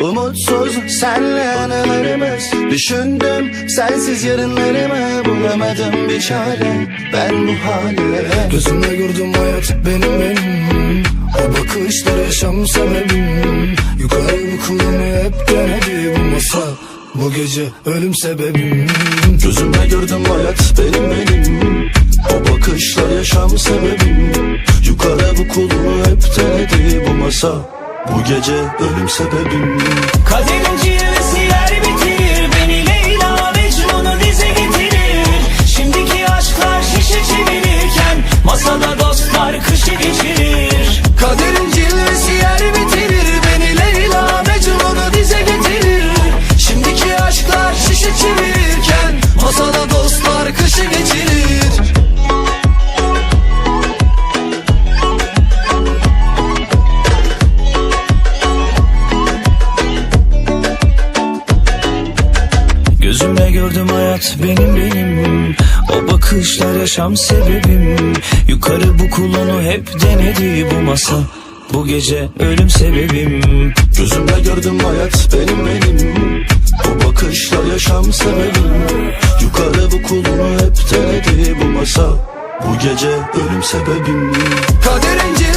Umutsuz senle anılarımız. Düşündüm sensiz yarınlarımı. Bulamadım bir çare. Ben bu hale. Gözümle gördüm hayat benim. Benim O bakışlar yaşam sebebim. Yukarı kulunu hep denedi bu masa Bu gece ölüm sebebim. Gözümle gördüm hayat benim benim. O bakışlar yaşam sebebim. Yukarı bu kulumu hep denedi bu masa Bu gece ölüm sebebim Kaderin cilvesi Gözümle gördüm hayat benim benim. O bakışlar yaşam sebebim. Yukarı bu kulunu hep denedi bu masa. Bu gece ölüm sebebim. Gözümle gördüm hayat benim benim. O bakışlar yaşam sebebim. Yukarı bu kulumu hep denedi bu masa. Bu gece ölüm sebebim. Kaderin